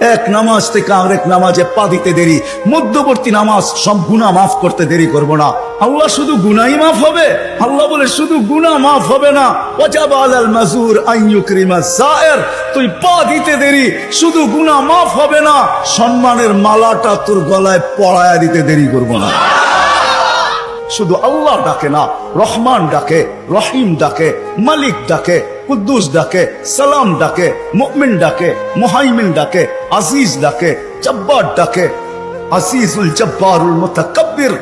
এক নামাজ থেকে আরেক নামাজে পা দিতে দেরি। মধ্যবর্তী নামাজ সব গুণা মাফ করতে দেরি করব না। আল্লাহ শুধু গুনাই মাফ হবে? আল্লাহ বলে শুধু গুনাহ মাফ হবে না। ওয়াজাব আলাল মাজুর তুই পা দিতে দেরি, শুধু গুনাহ মাফ হবে না। সম্মানের মালাটা তোর গলায় পড়ায়া দিতে দেরি করব না। শুধু আল্লাহ ডাকে না, রহমান ডাকে, রহিম ডাকে, মালিক ডাকে قدوس ڈاکے، سلام ڈاکے، مؤمن ڈاکے محیمن ڈاکے، عزیز ڈاکے، جبار ڈاکے، عزیز الجبار المتکبر،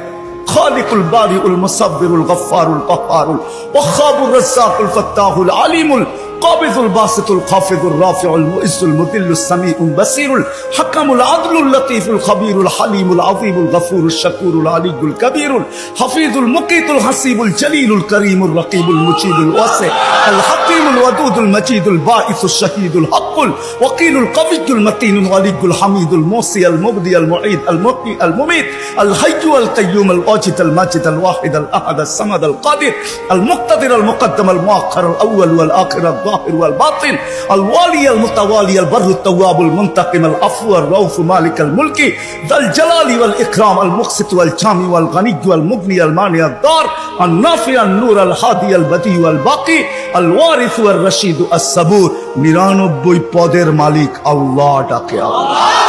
خالق الباری المصبر الغفار القفار وخاب الرزاق الفتاح العلیم ال القابض الباسط الخافض الرافع المؤز المذل السميع البصير الحكم العدل اللطيف الخبير الحليم العظيم الغفور الشكور العلي الكبير الحفيظ المقيت الحسيب الجليل الكريم الرقيب المجيد الواسع الحكيم الودود المجيد الباعث الشهيد الحق الوكيل القوي المتين الولي الحميد الموصي المبدي المعيد المحيي المميت الحي القيوم الواجد الماجد الواحد الأحد الصمد القادر المقتدر المقدم المؤخر الأول والآخر الظاهر والباطن الوالي المتوالي البر التواب المنتقم العفو الرؤوف مالك الملك ذا الجلال والاكرام المقسط والجامع والغني والمغني المانع الدار النافع النور الهادي البديع والباقي الوارث والرشيد الصبور নিরানব্বই পদের মালিক আল্লাহ ডাকে আল্লাহ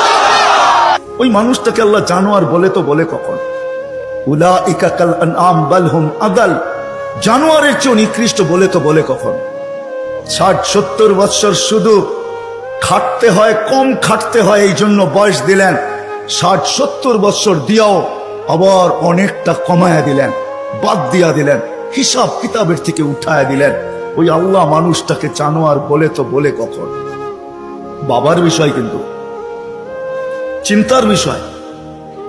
ওই মানুষটাকে আল্লাহ জানোয়ার বলে তো বলে কখন উলাইকা কাল আনআম বাল হুম আদাল জানোয়ারের চেয়ে নিকৃষ্ট বলে তো বলে কখন ষাট, সত্তর বৎসর শুধু খাটতে হয়, কম খাটতে হয়, এই জন্য বয়স দিলেন। ষাট, সত্তর বৎসর দিয়াও আবার অনেকটা কমায়া দিলেন, বাদ দিয়া দিলেন, হিসাব কিতাবের থেকে উঠায়া দিলেন। ওই আল্লাহ মানুষটাকে জানোয়ার বলে তো বলে কখন? বাবার বিষয় কিন্তু। চিন্তার বিষয়।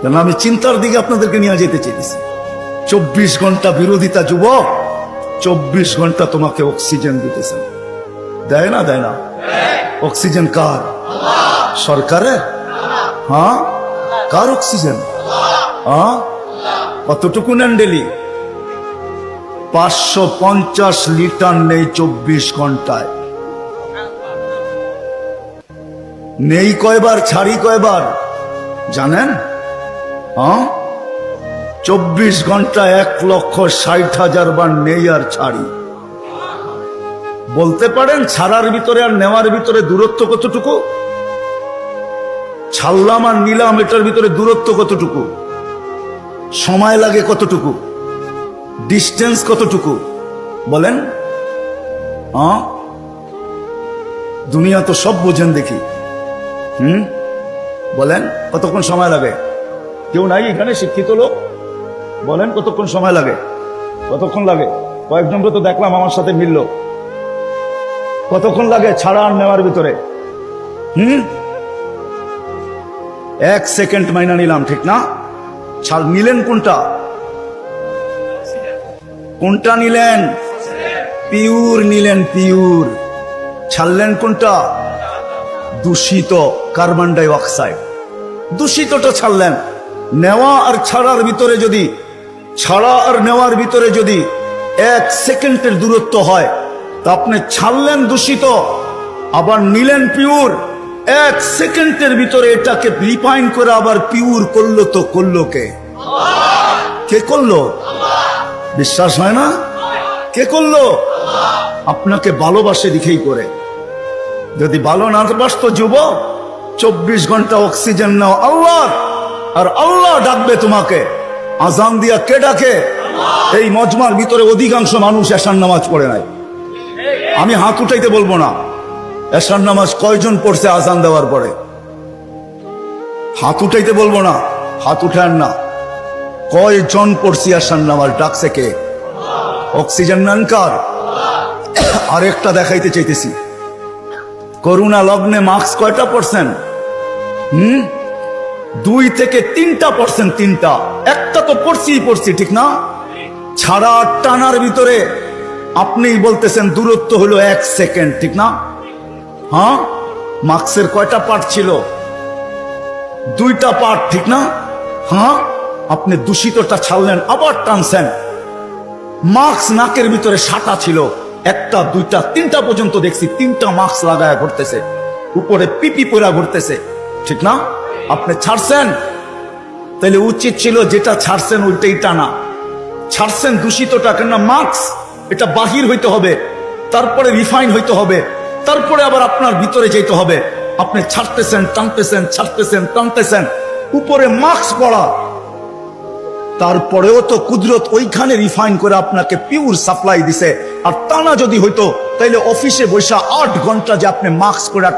কেন আমি চিন্তার দিকে আপনাদেরকে নিয়ে যেতে চেয়েছি। চব্বিশ ঘণ্টা বিরোধিতা, যুবক, চব্বিশ ঘণ্টা তোমাকে অক্সিজেন দিতেছেন দেয় না দেয় না। অক্সিজেন কার? সরকারে হ্যাঁ? কার অক্সিজেন? হ্যাঁ? কতটুকু নেন ডেলি? পাঁচশো পঞ্চাশ লিটার নেই চব্বিশ ঘন্টায়। নেই কয়বার, ছাড়ি কয়বার? জানেন? হ্যাঁ? চব্বিশ ঘণ্টা এক লক্ষ ষাট হাজার বার নেই আর ছাড়ি। বলতে পারেন ছাড়ার ভিতরে আর নেওয়ার ভিতরে দূরত্ব কতটুকু? ছাড়লাম আর নিলাম, এটার ভিতরে দূরত্ব কতটুকু? সময় লাগে কতটুকু? ডিস্টেন্স কতটুকু? বলেন। দুনিয়া তো সব বোঝেন দেখি। হুম? বলেন, কতক্ষণ সময় লাগে? কেউ নাই এখানে, শিক্ষিত লোক। বলেন, কতক্ষণ সময় লাগে? কতক্ষণ লাগে? কয়েকজনকে তো দেখলাম আমার সাথে মিলল। কতক্ষণ লাগে ছাড়া আর নেওয়ার ভিতরে? হুম? এক সেকেন্ড মাইনা নিলাম, ঠিক না? ছাড়, নিলেন কোনটা? কোনটা নিলেন? পিউর নিলেন, পিউর। ছাড়লেন কোনটা? দূষিত কার্বন ডাই অক্সাইড দূষিতটা ছাড়লেন। নেওয়া আর ছাড়ার ভিতরে যদি, ছাড়া আর নেওয়ার ভিতরে যদি এক সেকেন্ডের দূরত্ব হয় তা আপনি ছাড়লেন দূষিত, আবার নিলেন পিওর। এক সেকেন্ডের ভিতরে এটাকে রিফাইন করে আবার পিওর করল তো করল কে? কে করল? বিশ্বাস হয় না? কে করল? আপনাকে ভালোবাসে দিকেই করে যদি ভালো না বাসত যুবক, চব্বিশ ঘণ্টা অক্সিজেন নাও আল্লাহ, আর আল্লাহ ডাকবে তোমাকে। আজান দিয়া কে ডাকে? এই মজমার ভিতরে অধিকাংশ মানুষ এশার নামাজ পড়ে নাই। আমি হাত উঠাইতে বলব না। এশার নামাজ কয়জন পড়ছে আজান দেওয়ার পরে? হাত উঠাইতে বলব না, হাত উঠান না। কয়জন পড়ছি এশার নামাজ? ডাকছে কে? অক্সিজেন নেন কার? আরেকটা দেখাইতে চাইতেছি। করুণা লগ্নে মাস্ক কয়টা পার্সেন্ট হুম? দুই থেকে তিনটা পার্সেন্ট তিনটা। একটা তো পড়ছি পড়ছি, ঠিক না? ছাড়া টানার ভিতরে আপনি বলতেছেন দূরত্ব হলো এক সেকেন্ড, ঠিক না? হ্যাঁ? মার্কসের কয়টা পার্ট ছিল? দুইটা পার্ট ঠিক না? হ্যাঁ? আপনি দূষিতটা ছাড়লেন, আবার টানছেন। মাস্ক নাকের ভিতরে সাটা ছিল। একটা, দুইটা, তিনটা পর্যন্ত দেখছি, তিনটা মাস্ক লাগায় ঘুরতেছে। উপরে পিপি পরা ঘুরতেছে, ঠিক না? আপনি ছাড়ছেন? তাহলে উচিত ছিল যেটা ছাড়ছেন ওইটাই টানা। ছাড়ছেন দূষিতটা কেন মাস্ক এটা বাহির হইতে হবে, তারপরে রিফাইন হইতে হবে, তারপরে আবার আপনার ভিতরে যেতে হবে। আপনি ছাড়তেছেন, টানতেছেন ছাড়তেছেন, টানতেছেন, উপরে মাস্ক পড়া। তারপরেও তো কুদরত ওইখানে রিফাইন করে আপনাকে পিওর সাপ্লাই দিছে। আর টানা যদি হইতো, তাইলে অফিসে বৈশা আট ঘণ্টা যে আপনি মাস্ক করে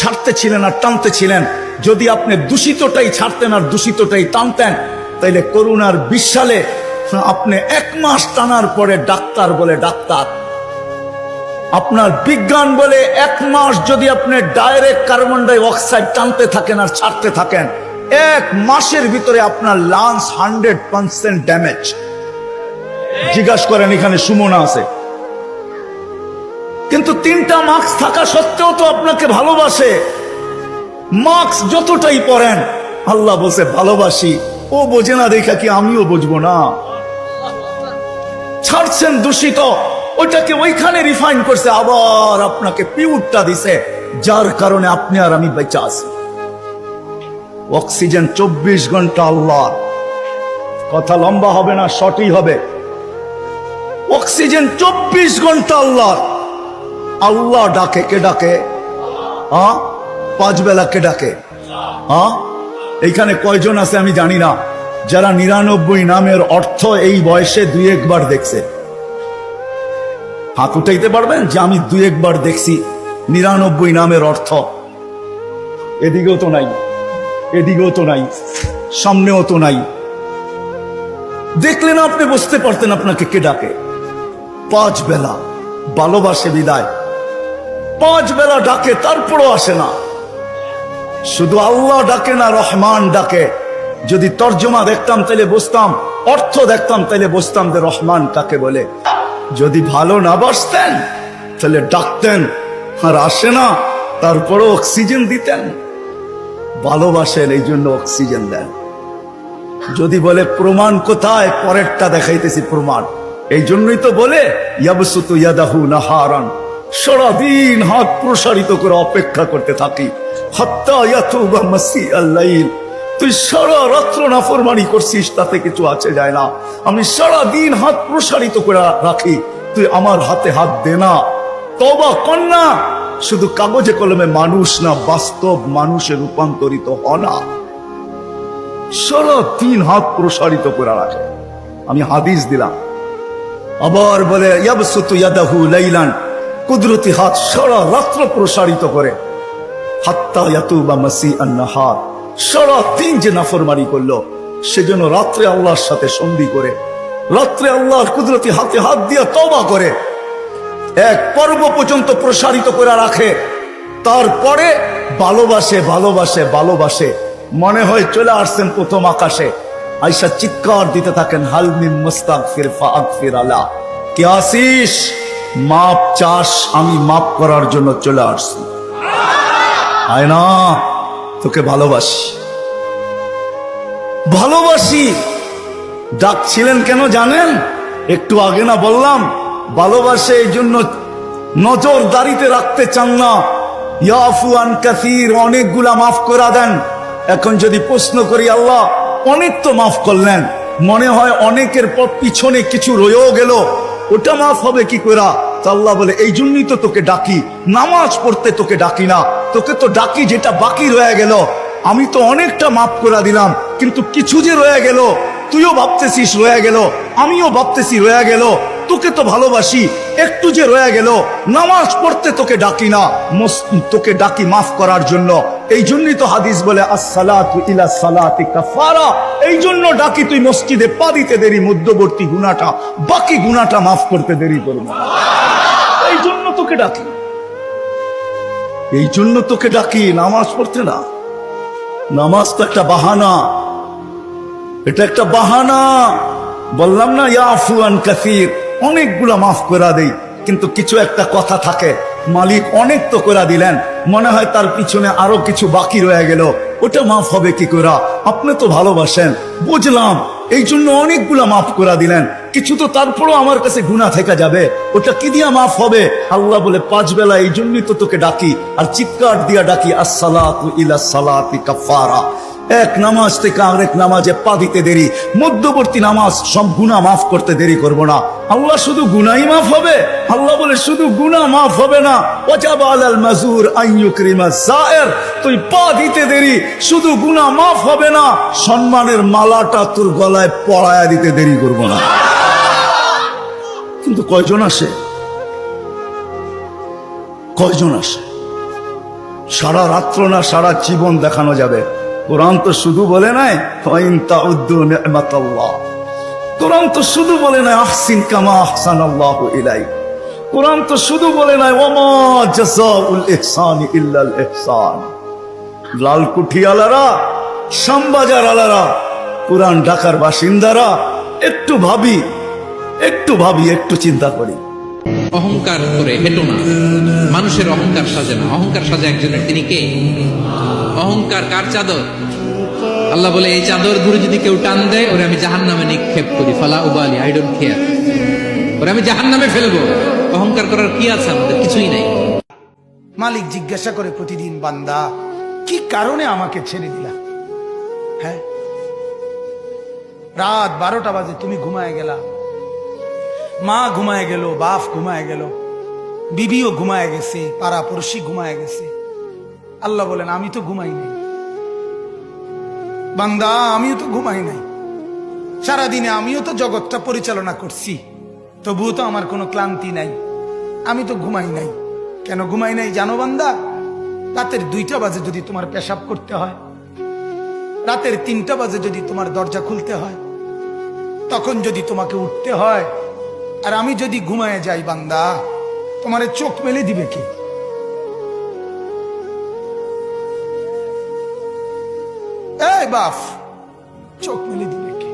ছাড়তে ছিলেন আর টানতে ছিলেন যদি আপনি দূষিতটাই ছাড়তেন আর দূষিতটাই টানতেন, তাইলে করুণার বিশ সালে আপনি এক মাস টানার পরে ডাক্তার বলে ডাক্তার। আপনার বিজ্ঞান বলে এক মাস যদি আপনি ডাইরেক্ট কার্বন ডাই অক্সাইড টানতে থাকেন আর ছাড়তে থাকেন, এক মাসের ভিতরে আপনার লাংস হান্ড্রেড পার্সেন্ট ড্যামেজ জিজ্ঞাসা করেন, এখানে সুমনা আছে। কিন্তু তিনটা মাস্ক থাকা সত্ত্বেও তো আপনাকে ভালোবাসে। মাস্ক যতটাই পরেন আল্লাহ বলছে, ভালোবাসি। ও বোঝে না, দেখা কি আমিও বুঝব না। ছাড়ছেন দূষিত। ওইটাকে ওইখানে রিফাইন করছে, আবার আপনাকে পিউরটা দিছে। যার কারণে আপনি আর আমি বেঁচে আছি। অক্সিজেন চব্বিশ ঘণ্টা আল্লাহ। কথা লম্বা হবে না শর্টই হবে। অক্সিজেন চব্বিশ ঘণ্টা আল্লাহ। আল্লাহ ডাকে, কে ডাকে? হ্যাঁ পাঁচ বেলা কে ডাকে? হ্যাঁ এইখানে কয়জন আছে আমি জানি না। যারা নিরানব্বই নামের অর্থ এই বয়সে দুই একবার দেখছে। হাত উঠাইতে পারবেন যে আমি দুই একবার দেখছি নিরানব্বই নামের অর্থ। এদিকেও তো নাই, এদিকেও তো নাই, সামনেও তো নাই। দেখলেন আপনি বুঝতে পারতেন আপনাকে কে ডাকে। পাঁচ বেলা ভালোবাসে বিদায়, পাঁচ বেলা ডাকে তারপরও আসে না। শুধু আল্লাহ ডাকে না রহমান ডাকে। যদি তর্জমা দেখতাম তাহলে বুঝতাম, অর্থ দেখতাম তাহলে বুঝতাম যে রহমান কাকে বলে। যদি ভালো না বাসতেন তাহলে ডাকতেন আর আসে না, তারপরও অক্সিজেন দিতেন। ভালোবাসেন, এই জন্য অক্সিজেন দেন। যদি বলে, প্রমাণ কোথায়? পরেরটা দেখাইতেছি প্রমাণ। এই জন্যই তো বলে সারাদিন হাত প্রসারিত করে অপেক্ষা করতে থাকি। হত্যা আল্লাইল তুই সারা রাত্র নাফরমানি করছিস, তাতে কিছু আছে যায় না। আমি সারা দিন হাত প্রসারিত করে রাখি, তুই আমার হাতে হাত দে না। তবা কন্যা শুধু কাগজে কলমে মানুষ না, বাস্তব মানুষে রূপান্তরিত হ না। সারা তিন হাত প্রসারিত করে রাখে। আমি হাদিস দিলাম। আবার বলে ইয়াদাহু লাইলান। কুদরতি হাত সারা রাত্র প্রসারিত করে। হাত্তা ইয়াতুবা মাসি আন্নাহার সারা দিন যে নাফরমানি করল, সেজন্য রাত্রে আল্লাহর সাথে সন্ধি করে, রাত্রে আল্লাহর কুদরতি হাতে হাত দিয়ে তবা করে, এক পর্ব পর্যন্ত প্রসারিত করে রাখে। তারপরে ভালোবাসে ভালোবাসে ভালোবাসে, মনে হয় চলে আসছেন প্রথম আকাশে। আইসা চিৎকার দিতে থাকেন হালমিম মুস্তাক ফিরফা আকফির আলা কে আসিস মাপ চাষ আমি মাপ করার জন্য চলে আসছি। আয় না। তোকে ভালোবাসি। ভালোবাসি? ডাকছিলেন কেন জানেন? একটু আগে না বললাম, ভালোবাসে এই জন্য নজর দাঁড়িতে রাখতে চান না। ইয়াফুয়ান কাসির, অনেকগুলা মাফ করা দেন। এখন যদি প্রশ্ন করি, আল্লাহ অনেক তো মাফ করলেন। মনে হয় অনেকের পিছনে কিছু রয়েও গেল। ওটা মাফ হবে কি করা আল্লাহ বলে, এই জন্যই তো তোকে ডাকি। নামাজ পড়তে তোকে ডাকি না। তোকে তো ডাকি যেটা বাকি রয়ে গেল। আমি তো অনেকটা মাফ করে দিলাম, কিন্তু কিছু যে রয়ে গেল, তুইও ভাবতেছিস রয়ে গেল, আমিও ভাবতেছি রয়ে গেল। তোকে তো ভালোবাসি, একটু যে রয়ে গেল। নামাজ পড়তে তোকে ডাকি না তোকে ডাকি মাফ করার জন্য। এই জন্যই তো হাদিস বলে এই জন্য ডাকি তুই মসজিদে পা দিতে দেরি, মধ্যবর্তী গুনাটা বাকি গুনাটা মাফ করতে দেরি করব। জন্য তোকে ডাকি। এই জন্য তোকে ডাকি, নামাজ পড়তে না। নামাজ তো একটা বাহানা। এটা একটা বাহানা। বললাম না ইয়াফুয়ান কাসির, অনেকগুলা মাফ করে দেই। কিন্তু কিছু একটা কথা থাকে। মালিক অনেক তো করে দিলেন। মনে হয় তার পিছনে আরও কিছু বাকি রয়ে গেল। ওটা মাফ হবে কি করে আপনি তো ভালোবাসেন। বুঝলাম। এই জন্য অনেকগুলা মাফ করে দিলেন। কিছু তো তারপরও আমার কাছে গুণা থেকে যাবে। ওটা কি দিয়া মাফ হবে? আল্লাহ বলে, পাঁচ বেলা এই জন্যই তো তোকে ডাকি, আর চিৎকার দিয়া ডাকি, আসসালাতু ইলা সালাতি কাফারা এক নামাজ থেকে আরেক নামাজে পা দিতে দেরি। মধ্যবর্তী নামাজ সব গুণা মাফ করতে দেরি করব না। আল্লাহ শুধু গুনাই মাফ হবে? আল্লাহ বলে শুধু গুনাহ মাফ হবে না। ওয়াজাব আলাল মাজুর আইয়ুকরিমা তুই পা দিতে দেরি, শুধু গুনাহ মাফ হবে না, সম্মানের মালাটা তোর গলায় পড়ায়া দিতে দেরি করব না। কিন্তু কয়জন আসে? কয়জন আসে? সারা রাত্র না সারা জীবন দেখানো যাবে? কোরআন তো শুধু বলে নাই কোরআন তো শুধু বলে নাই, আহসিন কামা আহসান আল্লাহ ইলাই কোরআন তো শুধু বলে নাই, ওমা জাযাউল ইহসানি ইল্লাল ইহসান। লালকুঠি আলারা শ্যামবাজার আলারা পুরান ঢাকার বাসিন্দারা, একটু ভাবি একটু ভাবি, একটু চিন্তা করি। অহংকার করে হেঁটো না। মানুষের অহংকার সাজে না। অহংকার সাজে একজনের। তিনি কে? অহংকার কার চাদর? আল্লাহ বলে, এই চাদর ধরে যদি কেউ টান দেয়, ওরে আমি জাহান নামে নিক্ষেপ করি। ফালা উবালি আই ডোন্ট কেয়ার ওরে আমি জাহান নামে ফেলব। অহংকার করার কি আছে? আমাদের কিছুই নাই। মালিক জিজ্ঞাসা করে প্রতিদিন, বান্দা, কি কারণে আমাকে ছেড়ে দিলা? হ্যাঁ? রাত বারোটা বাজে, তুমি ঘুমায় গেলা। মা ঘুমায় গেল, বাপ ঘুমায় গেল, বিবিও ঘুমায় গেছে পাড়া পড়শি ঘুমায় গেছে। আল্লাহ বলেন, আমি তো ঘুমাই নাই। বান্দা, আমিও তো ঘুমাই নাই। সারাদিনে আমিও তো জগৎটা পরিচালনা করছি, তবুও তো আমার কোনো ক্লান্তি নাই। আমি তো ঘুমাই নাই। কেন ঘুমাই নাই জানো বান্দা? রাতের দুইটা বাজে যদি তোমার পেশাব করতে হয়, রাতের তিনটা বাজে যদি তোমার দরজা খুলতে হয়, তখন যদি তোমাকে উঠতে হয় আর আমি যদি ঘুমায় যাই বান্দা, তোমারে চোখ মেলে দিবে কি? এই চোখ মেলে দিবে কে।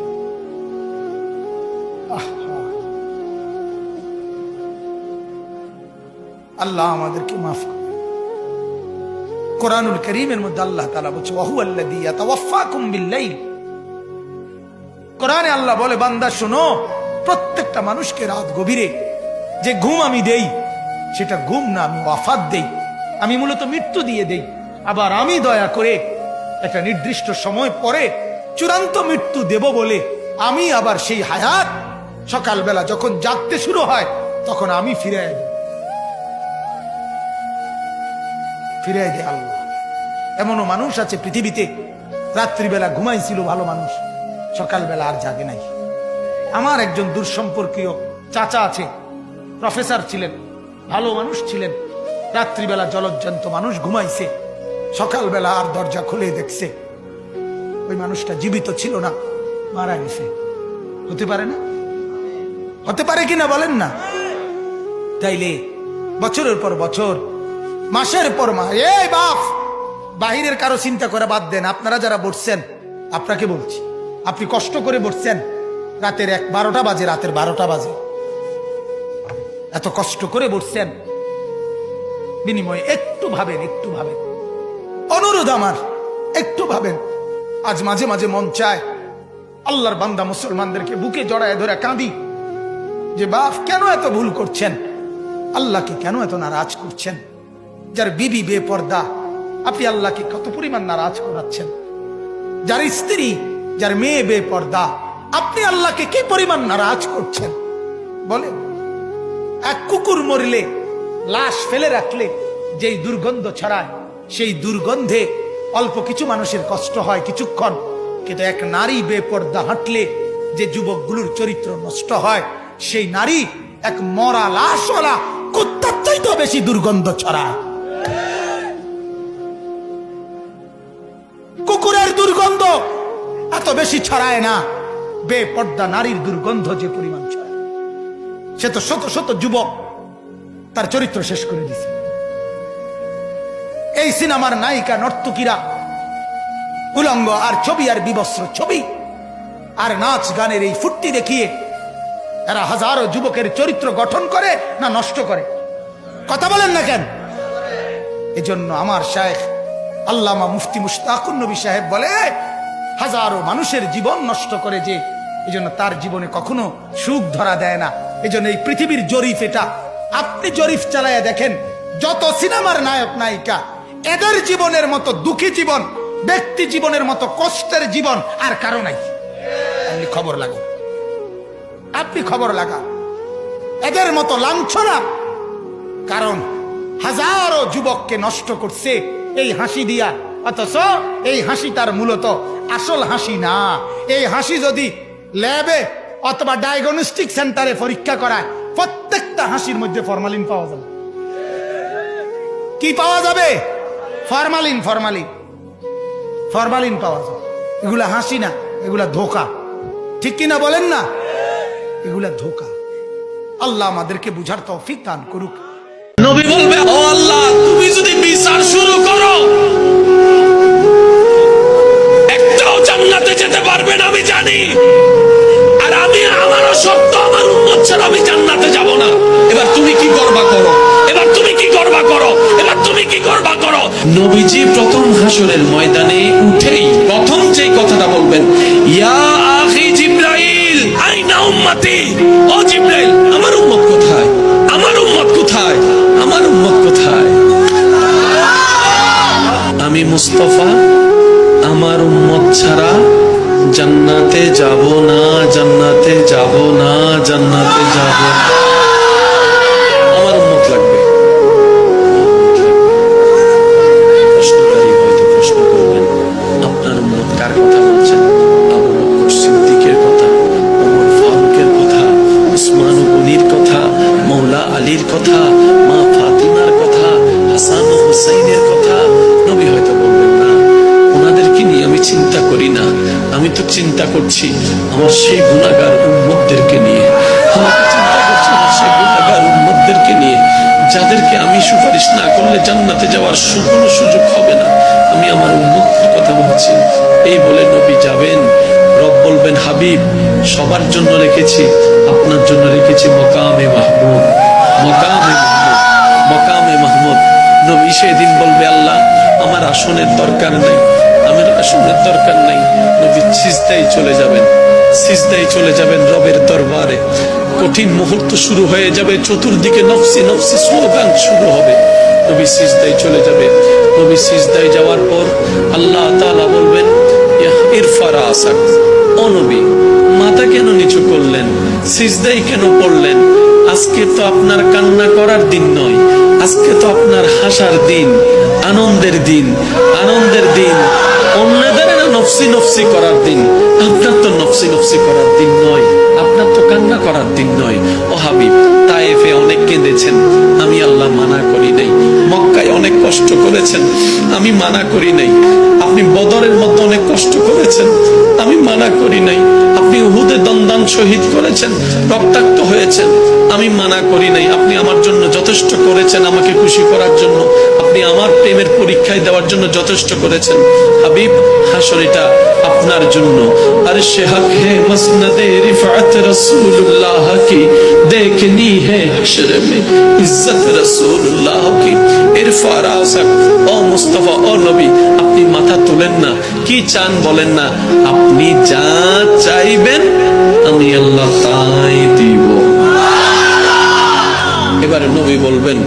আল্লাহ আমাদেরকে মাফ করে কোরআনুল করিমের মধ্যে আল্লাহ তালা বলছে ওহু আল্লাযী ইয়াতাওয়াফাকুম বিল্লাইল কোরআনে আল্লাহ বলে, বান্দা, শোনো প্রত্যেকটা মানুষকে রাত গভীরে যে ঘুম আমি দেই, সেটা ঘুম না, আমি ওয়াফাত দেই। আমি মূলত মৃত্যু দিয়ে দেই। আবার আমি দয়া করে একটা নির্দিষ্ট সময় পরে চূড়ান্ত মৃত্যু দেব বলে আমি আবার সেই হায়াত সকালবেলা যখন জাগতে শুরু হয়, তখন আমি ফিরে দিই। ফিরে দেয় আল্লাহ। এমনও মানুষ আছে পৃথিবীতে, রাত্রিবেলা ঘুমাইছিল ভালো মানুষ, সকালবেলা আর জাগে নাই। আমার একজন দূরসম্পর্কীয় চাচা আছে, প্রফেসর ছিলেন, ভালো মানুষ ছিলেন, রাত্রিবেলা জলজ্জান্ত মানুষ ঘুমাইছে, সকালবেলা আর দরজা খুলে দেখছে। ওই মানুষটা জীবিত ছিল না, মারা গেছে। হতে পারে না? হতে পারে কিনা বলেন না? তাইলে বছরের পর বছর, মাসের পর মাস, এই বাপ! বাহিরের কারও চিন্তা করে বাদ দেন, আপনারা যারা বসছেন, আপনাকে বলছি, আপনি কষ্ট করে বসছেন রাতের এক বারোটা বাজে, রাতের বারোটা বাজে। এত কষ্ট করে বসছেন। বিনিময়ে একটু ভাবেন একটু ভাবেন। অনুরোধ আমার, একটু ভাবেন। আজ মাঝে মাঝে মন চায় আল্লাহর বান্দা মুসলমানদেরকে বুকে জড়ায় ধরে কাঁদি। যে বাপ, কেন এত ভুল করছেন? আল্লাহকে কেন এত নারাজ করছেন? যার বিবি বেপর্দা, আপনি আল্লাহকে কত পরিমাণ নারাজ করাচ্ছেন? যার স্ত্রী, যার মেয়ে বেপর্দা আপনি আল্লাহকে কি পরিমাণ নারাজ করছেন? বলে এক কুকুর মরলে, লাশ ফেলে রাখলে যেই দুর্গন্ধ ছড়ায়, সেই দুর্গন্ধে অল্প কিছু মানুষের কষ্ট হয় কিছুক্ষণ, কিন্তু এক নারী বেপর্দা হাঁটলে যে যুবকগুলোর চরিত্র নষ্ট হয়, সেই নারী এক মরা লাশওয়ালা কুত্তার চাইতেও বেশি দুর্গন্ধ ছড়ায়। কুকুরের দুর্গন্ধ এত বেশি ছড়ায় না। বেপর্দা নারীর দুর্গন্ধ যে পরিমাণ ছড়ায় সে তো শত শত যুবক তার চরিত্র শেষ করে দিছে। এই সিনেমার নায়িকা, নর্তকীরা উলঙ্গ আর ছবি আর বিবস্ত্র ছবি আর নাচ গানের এই ফুটটি দেখিয়ে এরা হাজারো যুবকের চরিত্র গঠন করে না নষ্ট করে? কথা বলেন না কেন? এজন্য আমার শায়েখ আল্লামা মুফতি মুশতাকুন নবী সাহেব বলে, হাজারো মানুষের জীবন নষ্ট করে যে এই জন্য তার জীবনে কখনো সুখ ধরা দেয় না। এই জন্য এই পৃথিবীর জরিফ এটা। আপনি জরিফ চালায়া দেখেন, যত সিনেমার নায়ক, নায়িকা, এদের জীবনের মতো দুঃখী জীবন, ব্যক্তি জীবনের মতো কষ্টের জীবন আর কারও নাই। আপনি খবর লাগো আপনি খবর লাগা এদের মতো লাঞ্ছনা। কারণ হাজারো যুবককে নষ্ট করছে এই হাসি দিয়া। অথচ এই হাসি তার মূলত আসল হাসি না। এই হাসি যদি ল্যাবে অথবা ডায়াগনস্টিক সেন্টারে পরীক্ষা করায় প্রত্যেকটা হাসির মধ্যে ফরমালিন পাওয়া যাবে। কি পাওয়া যাবে? ফরমালিন ফরমালিন ফরমালিন পাওয়া যাবে। এগুলা হাসি না, এগুলা ধোকা। ঠিক কিনা বলেন না? এগুলা ধোকা। আল্লাহ আমাদেরকে বুঝার তৌফিক দান করুক। নবী বলবে, ও আল্লাহ, তুমি যদি বিচার শুরু যেতে পারবে না আমি জানি। আর আমি আমারও সত্য, আমার উন্মত ছাড়া আমি জান্নাতে যাব না। এবার তুমি কি করবা করো? এবার তুমি কি করবা করো? এবার তুমি কি করবা করো? নবীজি প্রথম হাসরের ময়দানে উঠেই প্রথম যেই কথাটা বলবেন, ইয়া আখি জিব্রাইল। আইনা উম্মতি, ও জিব্রাইল, আমার উম্মত কোথায়? আমার উম্মত কোথায়? আমার উম্মত কোথায়? আমি মুস্তফা, আমার উম্মত ছাড়া জান্নাতে যাব না জান্নাতে যাব না জান্নাতে যাব না। সবার জন্য রেখেছি, আপনার জন্য রেখেছি মকামে মাহমুদ মকামে মাহমুদ মকামে মাহমুদ। নবী সেদিন বলবে, আল্লাহ, আমার আসনের দরকার নাই, আমার আসনের দরকার নাই। নবী সিজদাই চলে যাবেন সিজদাই চলে যাবেন রবের দরবারে। কঠিন মুহূর্ত শুরু হয়ে যাবে, চতুর্দিকে নফসি নফসি স্লোগান শুরু হবে। নবী সিজদাই চলে যাবে। নবী সিজদাই যাওয়ার পর আল্লাহ তাআলা বলবেন "ইয়া ইরফারা আসাক মাথা কেন নিচু করলেন? সিজদাই কেন পড়লেন? আজকে তো আপনার কান্না করার দিন নয়। আজকে তো আপনার হাসার দিন, আনন্দের দিন আনন্দের দিন। অন্যদের নফসি নফসি করার দিন। আপনার তো নফসি নফসি করার দিন নয়। আপনার তো কান্না করার দিন নয়। ও হাবিব, তায়েফে অনেক কেঁদেছেন। আমি আল্লাহ মানা করি নাই। মক্কায় অনেক কষ্ট করেছেন। আমি মানা করি নাই। আপনি বদরের মতো অনেক কষ্ট করেছেন। আমি মানা করি নাই। আপনি উহুদে দন্দান শহীদ করেছেন। রক্তাক্ত হয়েছেন। আমি মানা করি নাই। আপনি আমার জন্য যথেষ্ট করেছেন আমাকে খুশি করার জন্য। আপনি আমার প্রেমের পরীক্ষায় দেওয়ার জন্য যথেষ্ট করেছেন। হাবিব, হাসরিটা আপনার জন্য। আর সে হক হে মসনদে রিফাত রসুল্লাহ কি আপনি মাথা তুলেন না কি চান বলেন না আপনি যা চাইবেন আমি আল্লাহ তাই দিব এবারে নবী বলবেন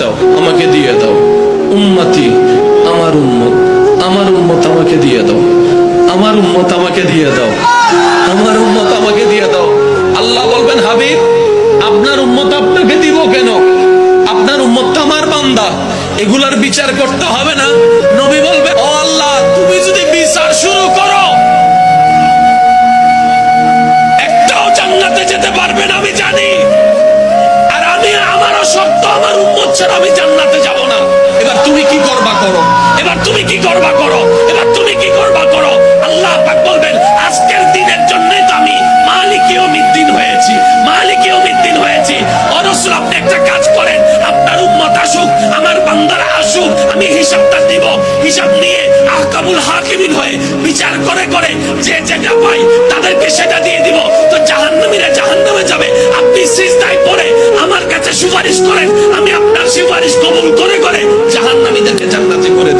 দাও, আমাকে দিয়ে দাও। উম্মতি, আমার উম্মত আমার উম্মত আমাকে দিয়ে দাও। আমার উম্মত আমাকে দিয়ে দাও। আমার উম্মত আমাকে দিয়ে দাও। আল্লাহ বলবেন, হাবিব, আপনার উম্মত আপনাকে দিব কেন? আপনার উম্মত আমার বান্দা। এগুলার বিচার করতে হবে না। ছাড়া আমি জান্নাতে যাব না। এবার তুমি কি করবা করো? এবার তুমি কি করবা করো? এবার তুমি কি করবা করো? আল্লাহ পাক বলবেন, আজকের দিনের জন্যই তো আমি মালিকী দিন হয়েছি। মালিকী দিন হয়েছি। অরসুল, আপনি একটা কাজ করেন। আপনার উম্মত আসুক, আমার বান্দারা আসুক, আমি হিসাবটা দিব। হিসাব নিয়ে আহকামুল হাকিমিন হয়ে বিচার করে করে যে যেটা পাই তাদেরকে সেটা জাহান্নামীরা জাহান্নামে যাবে। আপনি সিজদায় পড়ে আমার কাছে সুপারিশ করেন, আমি আপনার সুপারিশ কবুল করে করে জাহান্নামীদেরকে জান্নাতে করে